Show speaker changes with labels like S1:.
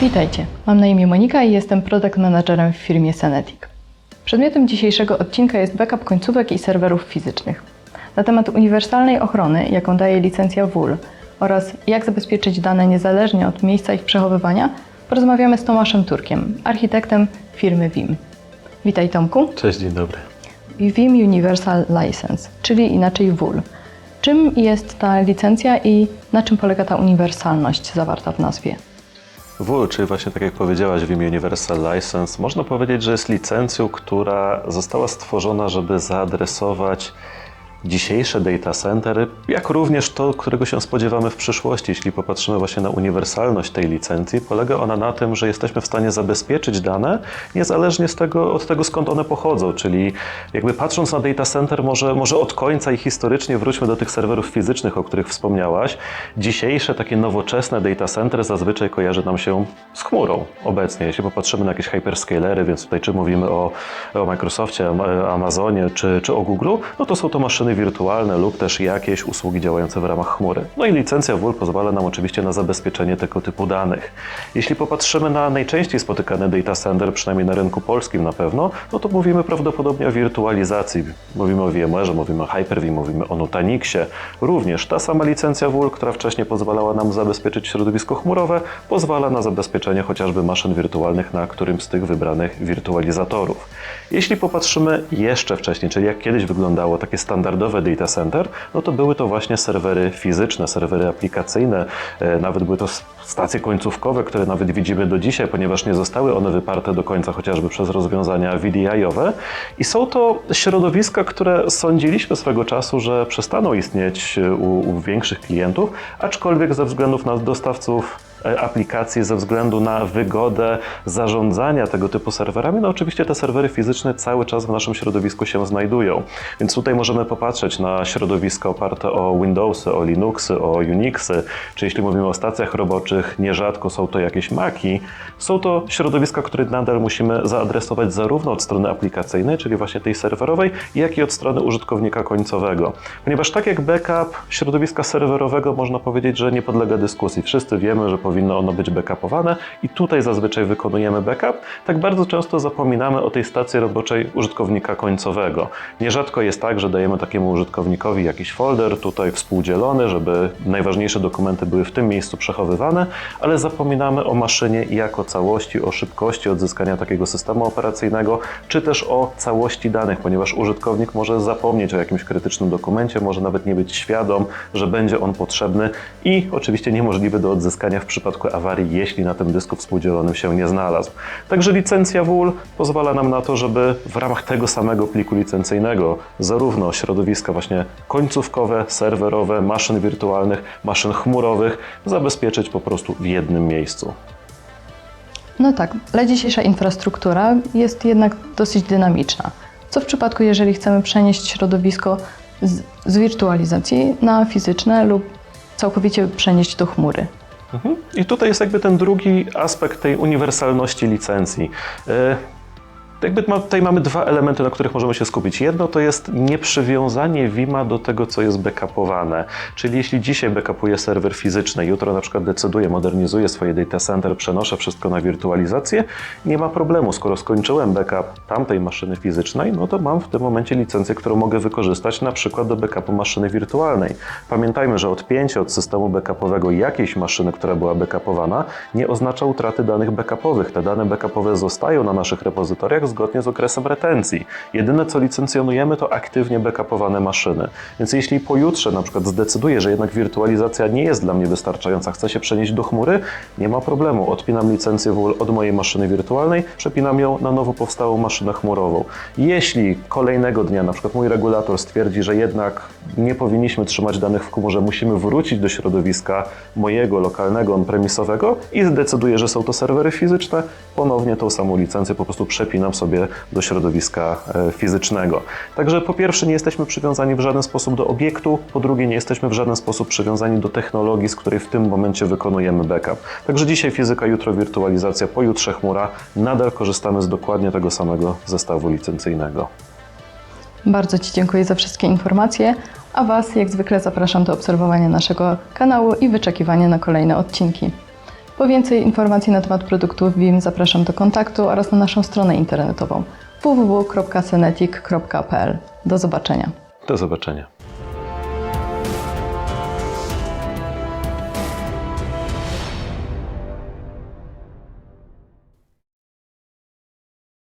S1: Witajcie, mam na imię Monika i jestem product managerem w firmie Senetic. Przedmiotem dzisiejszego odcinka jest backup końcówek i serwerów fizycznych. Na temat uniwersalnej ochrony, jaką daje licencja WUL oraz jak zabezpieczyć dane niezależnie od miejsca ich przechowywania, porozmawiamy z Tomaszem Turkiem, architektem firmy WIM. Witaj Tomku.
S2: Cześć, dzień dobry.
S1: WIM Universal License, czyli inaczej WUL. Czym jest ta licencja i na czym polega ta uniwersalność zawarta w nazwie?
S2: WUL, czyli właśnie tak jak powiedziałaś w imię Universal License, można powiedzieć, że jest licencją, która została stworzona, żeby zaadresować dzisiejsze data centery, jak również to, którego się spodziewamy w przyszłości. Jeśli popatrzymy właśnie na uniwersalność tej licencji, polega ona na tym, że jesteśmy w stanie zabezpieczyć dane niezależnie z tego, od tego, skąd one pochodzą. Czyli jakby patrząc na data center, może, może od końca i historycznie wróćmy do tych serwerów fizycznych, o których wspomniałaś. Dzisiejsze takie nowoczesne data center zazwyczaj kojarzy nam się z chmurą obecnie. Jeśli popatrzymy na jakieś hyperscalery, więc tutaj czy mówimy o, o Microsoftie, Am- Amazonie czy, czy o Google, no to są to maszyny wirtualne lub też jakieś usługi działające w ramach chmury. No i licencja WUL pozwala nam oczywiście na zabezpieczenie tego typu danych. Jeśli popatrzymy na najczęściej spotykany data center, przynajmniej na rynku polskim na pewno, no to mówimy prawdopodobnie o wirtualizacji. Mówimy o VMware, mówimy o Hyper-V, mówimy o Nutanixie. Również ta sama licencja WUL, która wcześniej pozwalała nam zabezpieczyć środowisko chmurowe, pozwala na zabezpieczenie chociażby maszyn wirtualnych na którymś z tych wybranych wirtualizatorów. Jeśli popatrzymy jeszcze wcześniej, czyli jak kiedyś wyglądało takie standardowe data center, no to były to właśnie serwery fizyczne, serwery aplikacyjne, e, nawet były to stacje końcówkowe, które nawet widzimy do dzisiaj, ponieważ nie zostały one wyparte do końca chociażby przez rozwiązania VDI-owe. I są to środowiska, które sądziliśmy swego czasu, że przestaną istnieć e, u, u większych klientów, aczkolwiek ze względów na dostawców e, aplikacji ze względu na wygodę zarządzania tego typu serwerami, no oczywiście te serwery fizyczne cały czas w naszym środowisku się znajdują. Więc tutaj możemy popatrzeć na środowiska oparte o Windowsy, o Linuxy, o Unixy, czy jeśli mówimy o stacjach roboczych, nierzadko są to jakieś Maki. Są to środowiska, które nadal musimy zaadresować zarówno od strony aplikacyjnej, czyli właśnie tej serwerowej, jak i od strony użytkownika końcowego. Ponieważ tak jak backup środowiska serwerowego można powiedzieć, że nie podlega dyskusji. Wszyscy wiemy, że powinno ono być backupowane i tutaj zazwyczaj wykonujemy backup, tak bardzo często zapominamy o tej stacji roboczej użytkownika końcowego. Nierzadko jest tak, że dajemy takiemu użytkownikowi jakiś folder tutaj współdzielony, żeby najważniejsze dokumenty były w tym miejscu przechowywane, ale zapominamy o maszynie jako całości, o szybkości odzyskania takiego systemu operacyjnego, czy też o całości danych, ponieważ użytkownik może zapomnieć o jakimś krytycznym dokumencie, może nawet nie być świadom, że będzie on potrzebny i oczywiście niemożliwy do odzyskania w przypadku awarii, jeśli na tym dysku współdzielonym się nie znalazł. Także licencja WUL pozwala nam na to, żeby w ramach tego samego pliku licencyjnego zarówno środowiska właśnie końcówkowe, serwerowe, maszyn wirtualnych, maszyn chmurowych zabezpieczyć po prostu w jednym miejscu.
S1: No tak, ale dzisiejsza infrastruktura jest jednak dosyć dynamiczna. Co w przypadku, jeżeli chcemy przenieść środowisko z, z wirtualizacji na fizyczne lub całkowicie przenieść do chmury?
S2: Mhm. I tutaj jest jakby ten drugi aspekt tej uniwersalności licencji. Jakby tutaj mamy dwa elementy, na których możemy się skupić. Jedno to jest nieprzywiązanie Vima do tego, co jest backupowane. Czyli jeśli dzisiaj backupuję serwer fizyczny, jutro na przykład decyduję, modernizuję swoje data center, przenoszę wszystko na wirtualizację, nie ma problemu. Skoro skończyłem backup tamtej maszyny fizycznej, no to mam w tym momencie licencję, którą mogę wykorzystać na przykład do backupu maszyny wirtualnej. Pamiętajmy, że odpięcie od systemu backupowego jakiejś maszyny, która była backupowana, nie oznacza utraty danych backupowych. Te dane backupowe zostają na naszych repozytoriach zgodnie z okresem retencji. Jedyne co licencjonujemy to aktywnie backupowane maszyny. Więc jeśli pojutrze na przykład zdecyduję, że jednak wirtualizacja nie jest dla mnie wystarczająca, chcę się przenieść do chmury, nie ma problemu. Odpinam licencję od mojej maszyny wirtualnej, przepinam ją na nowo powstałą maszynę chmurową. Jeśli kolejnego dnia na przykład mój regulator stwierdzi, że jednak nie powinniśmy trzymać danych w chmurze, musimy wrócić do środowiska mojego lokalnego on-premisowego i zdecyduję, że są to serwery fizyczne, ponownie tą samą licencję po prostu przepinam sobie do środowiska e, fizycznego. Także po pierwsze nie jesteśmy przywiązani w żaden sposób do obiektu, po drugie nie jesteśmy w żaden sposób przywiązani do technologii, z której w tym momencie wykonujemy backup. Także dzisiaj fizyka, jutro wirtualizacja, pojutrze chmura, nadal korzystamy z dokładnie tego samego zestawu licencyjnego.
S1: Bardzo Ci dziękuję za wszystkie informacje, a Was jak zwykle zapraszam do obserwowania naszego kanału i wyczekiwania na kolejne odcinki. Po więcej informacji na temat produktów WIM zapraszam do kontaktu oraz na naszą stronę internetową www.senetic.pl. Do zobaczenia.
S2: Do zobaczenia.